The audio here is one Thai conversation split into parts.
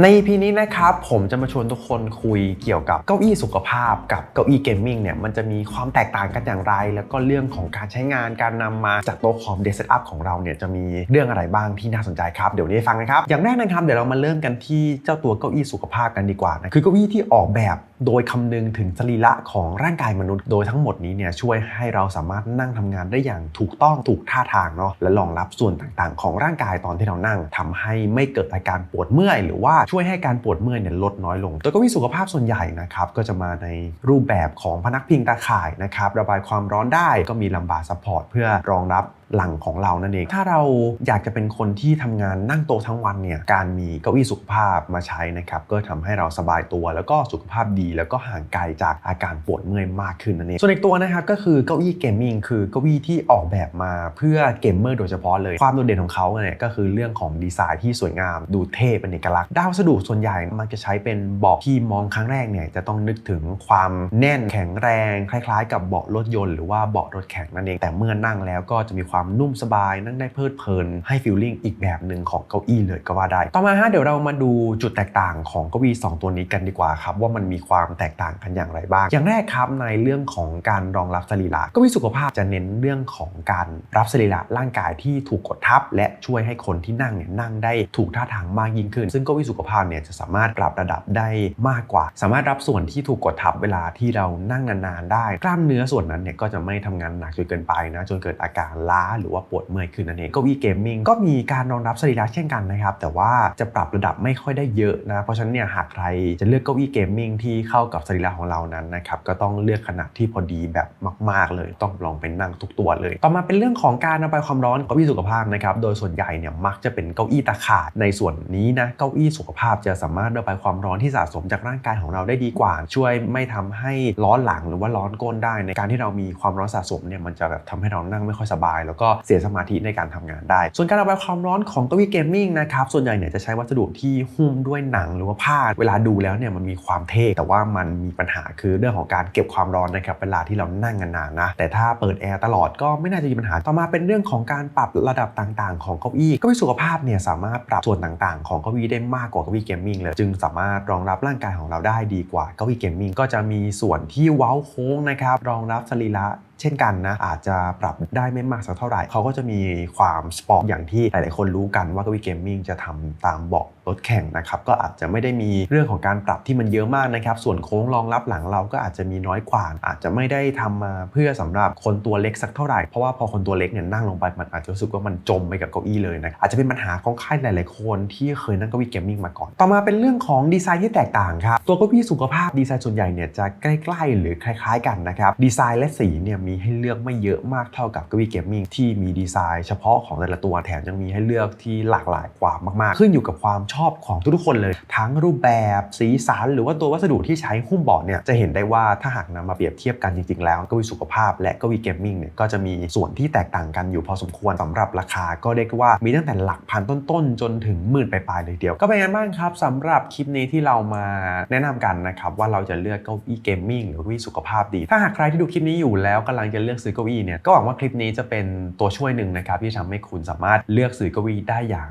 ใน EP นี้นะครับผมจะมาชวนทุกคนคุยเกี่ยวกับเก้าอี้สุขภาพกับเก้าอี้เกมมิ่งเนี่ยมันจะมีความแตกต่างกันอย่างไร แล้วก็เรื่องของการใช้งานการนำมาจากโต๊ะคอมเดสก์อัพของเราเนี่ยจะมีเรื่องอะไรบ้างที่น่าสนใจครับ เดี๋ยวนี้ฟังกันครับ อย่างแรกนะครับเดี๋ยวเรามาเริ่มกันที่เจ้าตัวเก้าอี้สุขภาพกันดีกว่านะคือเก้าอี้ที่ออกแบบโดยคำนึงถึงสรีระของร่างกายมนุษย์ โดยทั้งหมดนี้เนี่ยช่วยให้เราสามารถนั่งทำงานได้อย่างถูกต้องถูกท่าทางเนาะและรองรับส่วนต่างๆ ของร่างกายตอนที่เรานั่งทำให้ไม่เกิดอาการปวดเมื่อยหรือว่าช่วยให้การปวดเมื่อยเนี่ยลดน้อยลงตัวเก้าอี้สุขภาพส่วนใหญ่นะครับก็จะมาในรูปแบบของพนักพิงตาข่ายนะครับระบายความร้อนได้ก็มีลัมบาร์ซัพพอร์ตเพื่อรองรับ หลังของเรานั่นเอง ถ้าเราอยากจะเป็นคนที่ทำงานนั่งโต๊ะทั้งวันเนี่ยการมีเก้าอี้สุขภาพมาใช้นะครับก็ทำให้เราสบายตัว แล้วก็สุขภาพดี แล้วก็ห่างไกลจากอาการปวดเมื่อยมากขึ้นนั่นเองส่วนอีกตัวนะครับก็คือเก้าอี้เกมมิ่งคือเก้าอี้ที่ออกแบบมาเพื่อเกมเมอร์โดยเฉพาะเลยความโดดเด่นของเขาเนี่ยก็คือเรื่องของดีไซน์ที่สวยงามดูเท่เป็นเอกลักษณ์ด้านวัสดุส่วนใหญ่มักจะใช้เป็นเบาะที่มองครั้งแรกเนี่ยจะต้องนึกถึงความแน่นแข็งแรง คล้าย ๆ กับเบาะรถยนต์หรือว่าเบาะรถแข่งนั่นเองแต่เมื่อนั่งแล้วก็จะมีความนุ่มสบาย นั่งได้เพลิดเพลิน ให้ฟีลลิ่งอีกแบบหนึ่งของเก้าอี้เลยก็ว่าได้ ต่อมาฮะเดี๋ยวเรามาดูจุดแตกต่างของเก้าอี้สองตัวนี้กันดีกว่าครับว่ามันมีความแตกต่างกันอย่างไรบ้าง อย่างแรกครับในเรื่องของการรองรับสรีระเก้าอี้สุขภาพจะเน้นเรื่องของการรับสรีระร่างกายที่ถูกกดทับ และช่วยให้คนที่นั่งเนี่ยนั่งได้ถูกท่าทางมากยิ่งขึ้น ซึ่งเก้าอี้สุขภาพเนี่ยจะสามารถปรับระดับได้มากกว่า สามารถรับส่วนที่ถูกกดทับเวลาที่เรานั่งนานๆได้ กล้ามเนื้อส่วนนั้นเนี่ยก็จะไม่ทำงานหนักจนเกินไปนะจนเกิดอาการล้าหรือว่าปวดเมื่อยขึ้นนั่นเองเก้าอี้เกมมิ่งก็มีการรองรับสรีระเช่นกันนะครับแต่ว่าจะปรับระดับไม่ค่อยได้เยอะนะเพราะฉะนั้นเนี่ยหากใครจะเลือกเก้าอี้เกมมิ่งที่เข้ากับสรีระของเรานั้นนะครับก็ต้องเลือกขนาดที่พอดีแบบมาก ๆ เลยต้องลองไปนั่งทุกตัวเลย ต่อมาเป็นเรื่องของการระบายความร้อนเก้าอี้สุขภาพนะครับโดยส่วนใหญ่เนี่ยมักจะเป็นเก้าอี้ตะขายในส่วนนี้นะเก้าอี้สุขภาพจะสามารถระบายความร้อนที่สะสมจากร่างกายของเราได้ดีกว่า ช่วยไม่ทำให้ร้อนหลังหรือว่าร้อนก้นได้ ในการที่เรามีความร้อนสะสมเนี่ยมันจะแบบทำให้เรานั่งไม่ค่อยสบายแล้วก็เสียสมาธิในการทำงานได้ ส่วนการระบายความร้อนของเก้าอี้เกมมิ่งนะครับส่วนใหญ่เนี่ยจะใช้วัสดุที่หุ้มด้วยหนังหรือว่าผ้าเวลาดูแล้วเนี่ยมันมีความเท่แต่ว่ามันมีปัญหาคือเรื่องของการเก็บความร้อนนะครับเวลาที่เรานั่งนานๆนะแต่ถ้าเปิดแอร์ตลอดก็ไม่น่าจะมีปัญหาต่อมาเป็นเรื่องของการปรับระดับต่างๆ ของเก้าอี้เก้าอี้สุขภาพเนี่ยสามารถปรับส่วนต่างๆ ของเก้าอี้ได้มากกว่าเก้าอี้เกมมิ่งเลยจึงสามารถรองรับร่างกายของเราได้ดีกว่าเก้าอี้เกมมิ่งก็จะมีส่วนที่เว้าโค้งนะครับรองรับสรีระ เช่นกันนะอาจจะปรับได้ไม่มากสักเท่าไหร่เขาก็จะมีความสปอร์ตอย่างที่หลาย ๆ คนรู้กันว่าเก้าอี้เกมมิ่งจะทำตามบอกรถแข่งนะครับก็อาจจะไม่ได้มีเรื่องของการปรับที่มันเยอะมากนะครับ ส่วนโค้งรองรับหลังเราก็อาจจะมีน้อยกว่า อาจจะไม่ได้ทำมาเพื่อสำหรับคนตัวเล็กสักเท่าไหร่ เพราะว่าพอคนตัวเล็กเนี่ยนั่งลงไปมันอาจจะรู้สึกว่ามันจมไปกับเก้าอี้เลยนะอาจจะเป็นปัญหาของใครหลาย ๆ คนที่เคยนั่งเก้าอี้เกมมิ่งมาก่อน ต่อมาเป็นเรื่องของดีไซน์ที่แตกต่างครับตัวเก้าอี้สุขภาพดีไซน์ส่วนใหญ่เนี่ยจะใกล้ ๆ หรือคล้าย ๆ กันนะครับดีไซน์และสีเนี่ยมีให้เลือกไม่เยอะมากเท่ากับเก้าอี้เกมมิ่งที่มีดีไซน์เฉพาะของแต่ละตัวแถมยังมีให้เลือกที่หลากหลายกว่ามาก ๆ ขึ้นอยู่กับความชอบของทุกๆคนเลย ทั้งรูปแบบสีสันหรือว่าตัววัสดุที่ใช้หุ้มเบาะเนี่ยจะเห็นได้ว่าถ้าหากนำมาเปรียบเทียบกันจริงๆแล้วกวีสุขภาพ และกวีเกมมิ่งเนี่ยก็จะมีส่วนที่แตกต่างกันอยู่พอสมควรสำหรับราคา ก็เรียกได้ว่ามีตั้งแต่หลักพันต้นๆ จนถึงหมื่นปลายๆเลยเดียว ก็เป็นไงบ้างครับสำหรับคลิปนี้ที่เรามาแนะนำกันนะครับว่าเราจะเลือกเก้าอี้เกมมิ่งหรือเก้าอี้สุขภาพดี ถ้าหากใครที่ดูคลิปนี้อยู่แล้วกำลังจะเลือกซื้อเก้าอี้เนี่ยก็หวังว่าคลิปนี้จะเป็นตัวช่วยหนึ่งนะครับที่ทำให้คุณสามารถเลือกซื้อเก้าอี้ได้อย่าง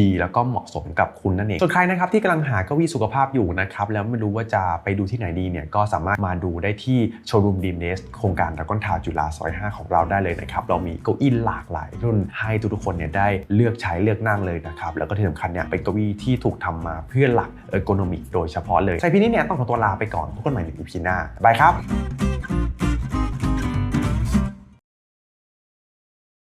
ดีแล้วก็เหมาะสมกับคุณนั่นเองส่วนใครนะครับที่กำลังหาเก้าอี้สุขภาพอยู่นะครับแล้วไม่รู้ว่าจะไปดูที่ไหนดีเนี่ยก็สามารถมาดูได้ที่โชว์รูมดีมเนสโครงการดราก้อนทาวจุฬาซอย 5 ของเราได้เลยนะครับเรามีเก้าอี้หลากหลายรุ่นให้ทุกๆคนเนี่ยได้เลือกใช้เลือกนั่งเลยนะครับแล้วก็ที่สำคัญเนี่ยเป็นเก้าอี้ที่ถูกทำมาเพื่อหลักเออร์โกนอมิกโดยเฉพาะเลยใส่พี่นี้เนี่ยต้องขอตัวลาไปก่อนพบกันใหม่ใน EP หน้าบายครับ